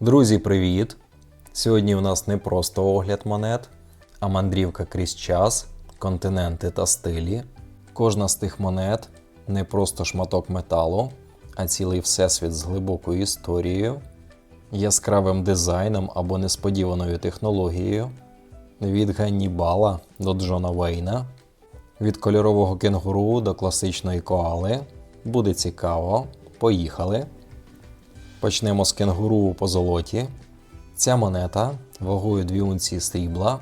Друзі, привіт! Сьогодні у нас не просто огляд монет, а мандрівка крізь час, континенти та стилі. Кожна з тих монет не просто шматок металу, а цілий всесвіт з глибокою історією, яскравим дизайном або несподіваною технологією, від Ганнібала до Джона Вейна, від кольорового кенгуру до класичної коали. Буде цікаво. Поїхали! Почнемо з кенгуру у позолоті. Ця монета вагою 2 унції срібла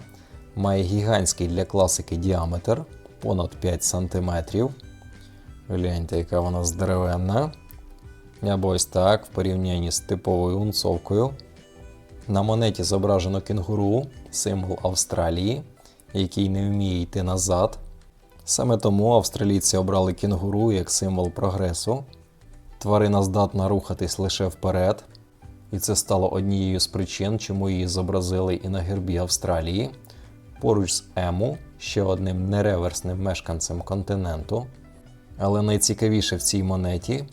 має гігантський для класики діаметр понад 5 см. Гляньте, яка вона здоровенна. Або ось так, в порівнянні з типовою унцовкою. На монеті зображено кенгуру, символ Австралії, який не вміє йти назад. Саме тому австралійці обрали кенгуру як символ прогресу. Тварина здатна рухатись лише вперед, і це стало однією з причин, чому її зобразили і на гербі Австралії, поруч з Ему, ще одним нереверсним мешканцем континенту. Але найцікавіше в цій монеті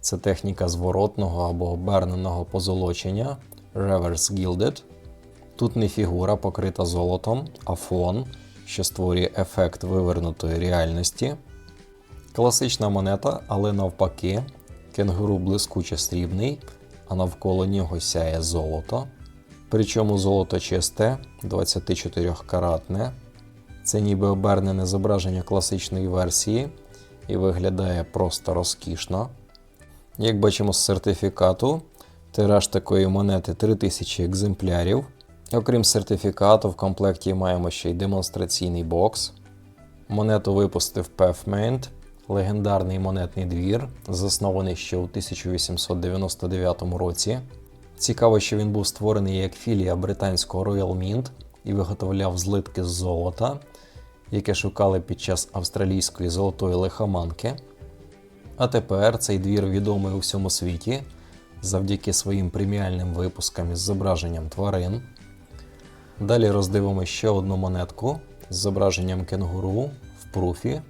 це техніка зворотного або оберненого позолочення Reverse Gilded. Тут не фігура покрита золотом, а фон, що створює ефект вивернутої реальності. Класична монета, але навпаки, кенгуру блискуче срібний, а навколо нього сяє золото. Причому золото чисте, 24 каратне. Це ніби обернене зображення класичної версії і виглядає просто розкішно. Як бачимо з сертифікату, тираж такої монети 3000 екземплярів. Окрім сертифікату, в комплекті маємо ще й демонстраційний бокс. Монету випустив Pathmint, легендарний монетний двір, заснований ще у 1899 році. Цікаво, що він був створений як філія британського Royal Mint і виготовляв злитки з золота, яке шукали під час австралійської золотої лихоманки. А тепер цей двір відомий у всьому світі завдяки своїм преміальним випускам із зображенням тварин. Далі роздивимо ще одну монетку з зображенням кенгуру в пруфі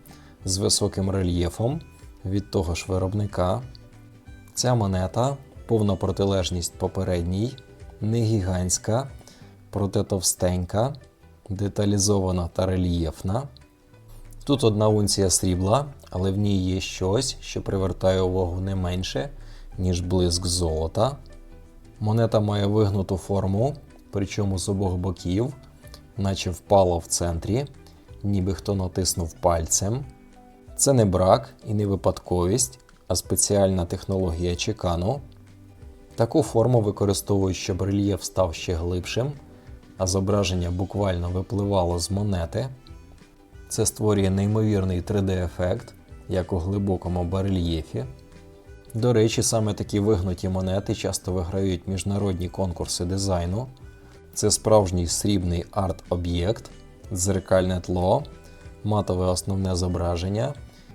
з високим рельєфом від того ж виробника. Ця монета повна протилежність попередній, не гігантська, проте товстенька, деталізована та рельєфна. Тут одна унція срібла, але в ній є щось, що привертає увагу не менше, ніж блиск золота. Монета має вигнуту форму, причому з обох боків, наче впала в центрі, ніби хто натиснув пальцем. Це не брак і не випадковість, а спеціальна технологія чекану. Таку форму використовують, щоб рельєф став ще глибшим, а зображення буквально випливало з монети. Це створює неймовірний 3D-ефект, як у глибокому барельєфі. До речі, саме такі вигнуті монети часто виграють міжнародні конкурси дизайну. Це справжній срібний арт-об'єкт, дзеркальне тло, матове основне зображення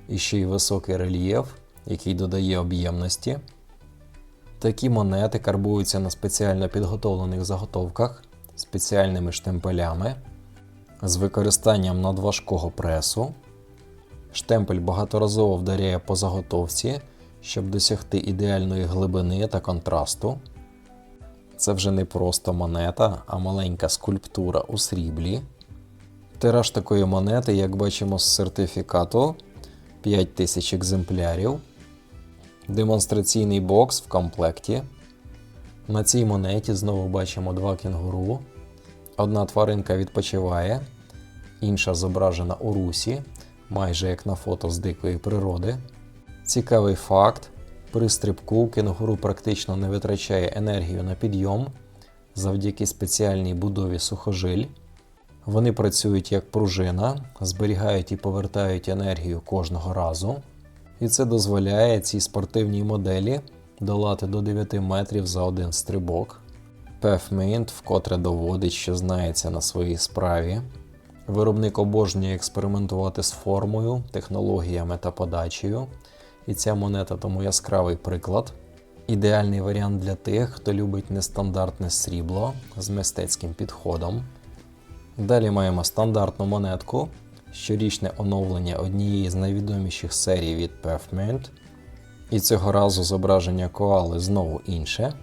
і ще й високий рельєф, який додає об'ємності. Такі монети карбуються на спеціально підготовлених заготовках спеціальними штемпелями з використанням надважкого пресу. Штемпель багаторазово вдаряє по заготовці, щоб досягти ідеальної глибини та контрасту. Це вже не просто монета, а маленька скульптура у сріблі. Тираж такої монети, як бачимо з сертифікату, 5000 екземплярів. Демонстраційний бокс в комплекті. На цій монеті знову бачимо два кенгуру. Одна тваринка відпочиває, інша зображена у русі, майже як на фото з дикої природи. Цікавий факт: при стрибку кенгуру практично не витрачає енергію на підйом завдяки спеціальній будові сухожиль. Вони працюють як пружина, зберігають і повертають енергію кожного разу. І це дозволяє цій спортивній моделі долати до 9 метрів за один стрибок. Pathmint вкотре доводить, що знається на своїй справі. Виробник обожнює експериментувати з формою, технологіями та подачею. І ця монета тому яскравий приклад. Ідеальний варіант для тих, хто любить нестандартне срібло з мистецьким підходом. Далі маємо стандартну монетку, щорічне оновлення однієї з найвідоміших серій від Pathmint. І цього разу зображення коали знову інше.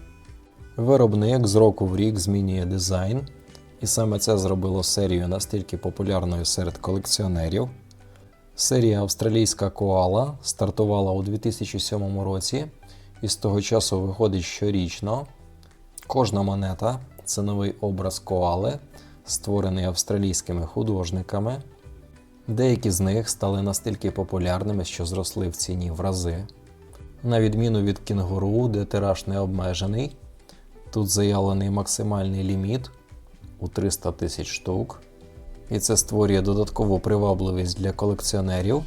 Виробник з року в рік змінює дизайн, і саме це зробило серію настільки популярною серед колекціонерів. Серія австралійська коала стартувала у 2007 році і з того часу виходить щорічно. Кожна монета це новий образ коали, створений австралійськими художниками. Деякі з них стали настільки популярними, що зросли в ціні в рази. На відміну від кінгуру, де тираж не обмежений, тут заявлений максимальний ліміт у 300 тисяч штук. І це створює додаткову привабливість для колекціонерів,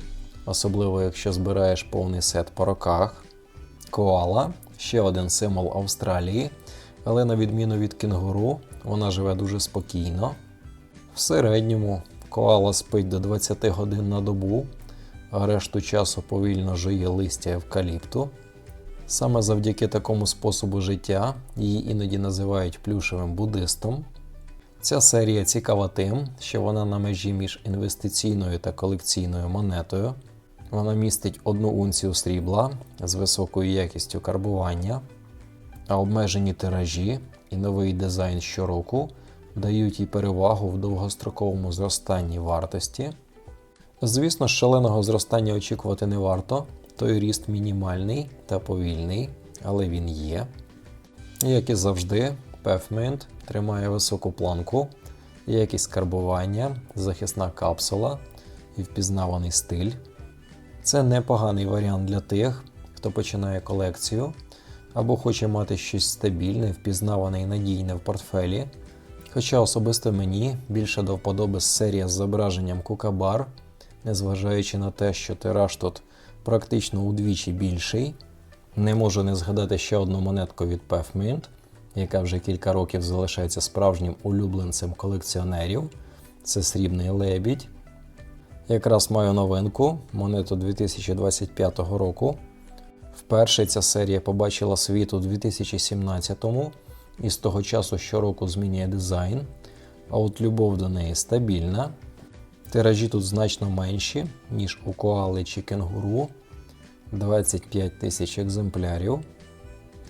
особливо якщо збираєш повний сет по роках. Коала ще один символ Австралії, але на відміну від кінгуру, вона живе дуже спокійно. В середньому коала спить до 20 годин на добу, а решту часу повільно жує листя евкаліпту. Саме завдяки такому способу життя її іноді називають плюшевим буддистом. Ця серія цікава тим, що вона на межі між інвестиційною та колекційною монетою. Вона містить одну унцію срібла з високою якістю карбування, а обмежені тиражі і новий дизайн щороку дають їй перевагу в довгостроковому зростанні вартості. Звісно, шаленого зростання очікувати не варто, той ріст мінімальний та повільний, але він є. Як і завжди, Pavement тримає високу планку, якість карбування, захисна капсула і впізнаваний стиль. Це непоганий варіант для тих, хто починає колекцію або хоче мати щось стабільне, впізнаване і надійне в портфелі. Хоча особисто мені більше до вподоби серія з зображенням Кукабар, незважаючи на те, що тираж тут практично удвічі більший. Не можу не згадати ще одну монетку від Pavement, яка вже кілька років залишається справжнім улюбленцем колекціонерів. Це срібний лебідь. Якраз маю новинку, монету 2025 року. Вперше ця серія побачила світ у 2017-му і з того часу щороку змінює дизайн, а от любов до неї стабільна. Тиражі тут значно менші, ніж у коали чи кенгуру 25 тисяч екземплярів.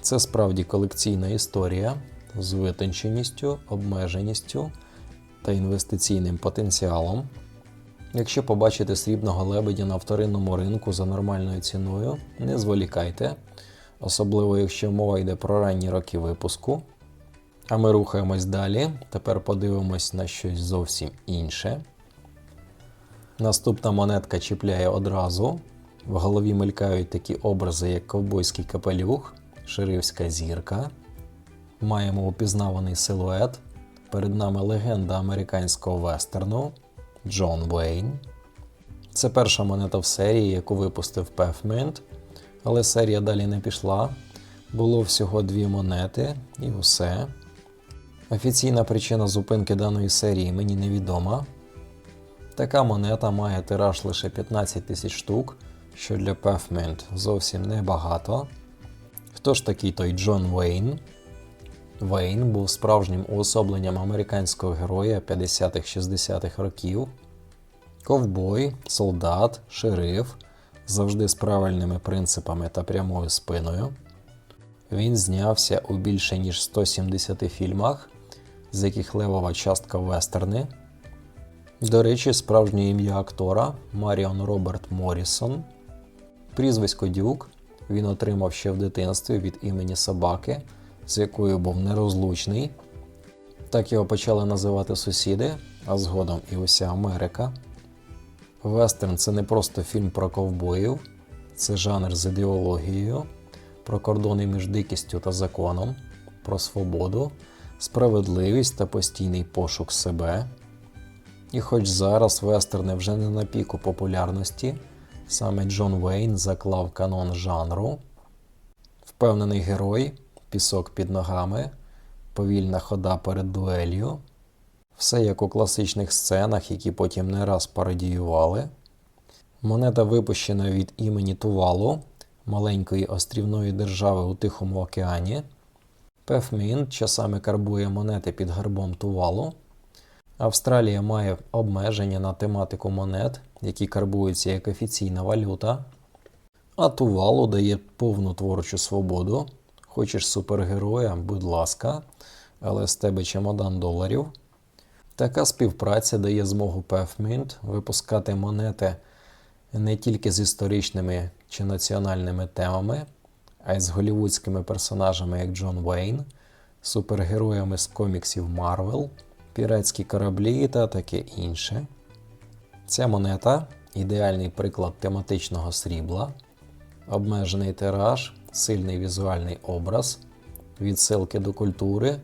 Це справді колекційна історія з витонченістю, обмеженістю та інвестиційним потенціалом. Якщо побачите срібного лебедя на вторинному ринку за нормальною ціною, не зволікайте, особливо якщо мова йде про ранні роки випуску. А ми рухаємось далі. Тепер подивимось на щось зовсім інше. Наступна монетка чіпляє одразу. В голові мелькають такі образи, як ковбойський капелюх, шерифська зірка. Маємо упізнаваний силует. Перед нами легенда американського вестерну Джон Вейн. Це перша монета в серії, яку випустив Pavement, але серія далі не пішла. Було всього дві монети і усе. Офіційна причина зупинки даної серії мені невідома. Така монета має тираж лише 15 тисяч штук, що для Pavement зовсім небагато. Хто ж такий той Джон Вейн? Вейн був справжнім уособленням американського героя 50-60-х років. Ковбой, солдат, шериф, завжди з правильними принципами та прямою спиною. Він знявся у більше ніж 170 фільмах, з яких левова частка вестерни. До речі, справжнє ім'я актора Маріон Роберт Морісон. Прізвисько Дюк він отримав ще в дитинстві від імені собаки, з якою був нерозлучний. Так його почали називати сусіди, а згодом і уся Америка. Вестерн це не просто фільм про ковбоїв, це жанр з ідеологією, про кордони між дикістю та законом, про свободу, справедливість та постійний пошук себе. І хоч зараз вестерни вже не на піку популярності, саме Джон Вейн заклав канон жанру, впевнений герой, пісок під ногами, повільна хода перед дуелью, все як у класичних сценах, які потім не раз пародіювали. Монета випущена від імені Тувалу, маленької острівної держави у Тихому океані. Пефмін часами карбує монети під гербом Тувалу. Австралія має обмеження на тематику монет, які карбуються як офіційна валюта. А Тувалу дає повну творчу свободу. Хочеш супергероя, будь ласка, але з тебе чемодан доларів. Така співпраця дає змогу Pathmint випускати монети не тільки з історичними чи національними темами, а й з голівудськими персонажами, як Джон Вейн, супергероями з коміксів Марвел, піратські кораблі та таке інше. Ця монета ідеальний приклад тематичного срібла, обмежений тираж, сильний візуальний образ, відсилки до культури,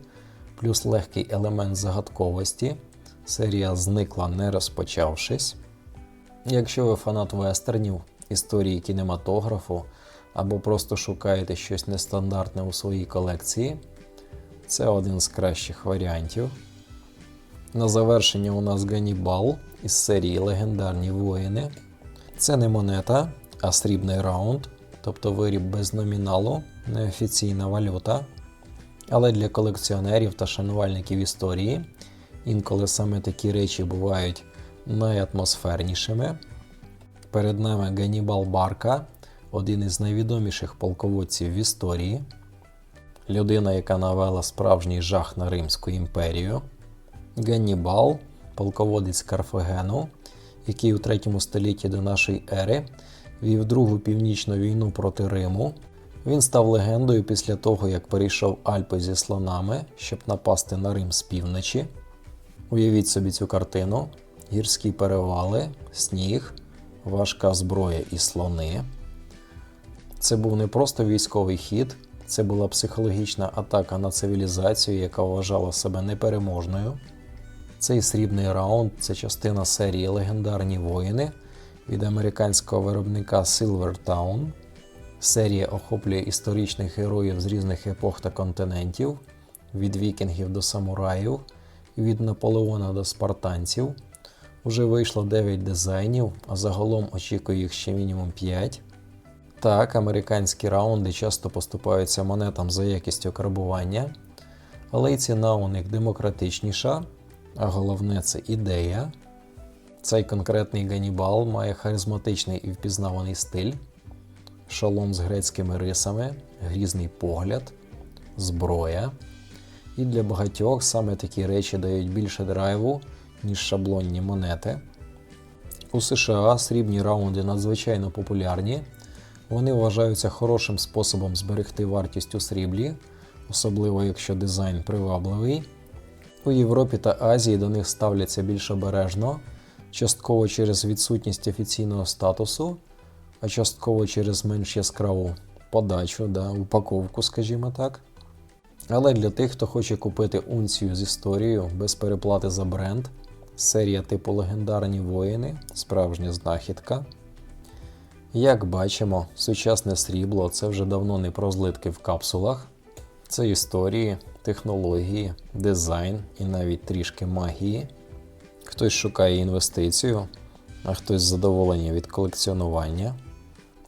плюс легкий елемент загадковості. Серія зникла не розпочавшись. Якщо ви фанат вестернів, історії кінематографу або просто шукаєте щось нестандартне у своїй колекції, це один з кращих варіантів. На завершення у нас Ганібал із серії Легендарні воїни. Це не монета, а срібний раунд, тобто виріб без номіналу, неофіційна валюта. Але для колекціонерів та шанувальників історії інколи саме такі речі бувають найатмосфернішими. Перед нами Ганібал Барка, один із найвідоміших полководців в історії, людина, яка навела справжній жах на Римську імперію. Ганнібал, полководець Карфагену, який у 3 столітті до нашої ери вів Другу північну війну проти Риму. Він став легендою після того, як перейшов Альпи зі слонами, щоб напасти на Рим з півночі. Уявіть собі цю картину: гірські перевали, сніг, важка зброя і слони. Це був не просто військовий хід, це була психологічна атака на цивілізацію, яка вважала себе непереможною. Цей срібний раунд це частина серії Легендарні воїни від американського виробника Silvertown. Серія охоплює історичних героїв з різних епох та континентів, від вікінгів до самураїв, від Наполеона до спартанців. Уже вийшло 9 дизайнів, а загалом очікую їх ще мінімум 5. Так, американські раунди часто поступаються монетам за якістю карбування, але й ціна у них демократичніша, а головне це ідея. Цей конкретний Ганібал має харизматичний і впізнаваний стиль, шолом з грецькими рисами, грізний погляд, зброя. І для багатьох саме такі речі дають більше драйву, ніж шаблонні монети. У США срібні раунди надзвичайно популярні. Вони вважаються хорошим способом зберегти вартість у сріблі, особливо якщо дизайн привабливий. У Європі та Азії до них ставляться більш обережно, частково через відсутність офіційного статусу, а частково через менш яскраву подачу, да, упаковку, скажімо так. Але для тих, хто хоче купити унцію з історією без переплати за бренд, серія типу Легендарні воїни, справжня знахідка. Як бачимо, сучасне срібло це вже давно не про злитки в капсулах, це історії, технології, дизайн і навіть трішки магії. Хтось шукає інвестицію, а хтось задоволення від колекціонування,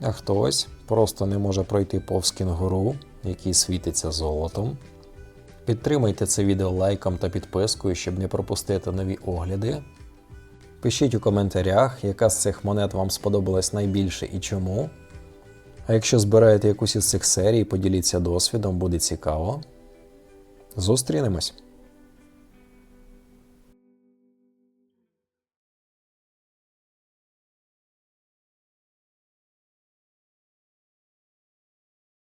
а хтось просто не може пройти повз кінгуру, який світиться золотом. Підтримайте це відео лайком та підпискою, щоб не пропустити нові огляди. Пишіть у коментарях, яка з цих монет вам сподобалась найбільше і чому. А якщо збираєте якусь із цих серій, поділіться досвідом, буде цікаво. Зустрінемось!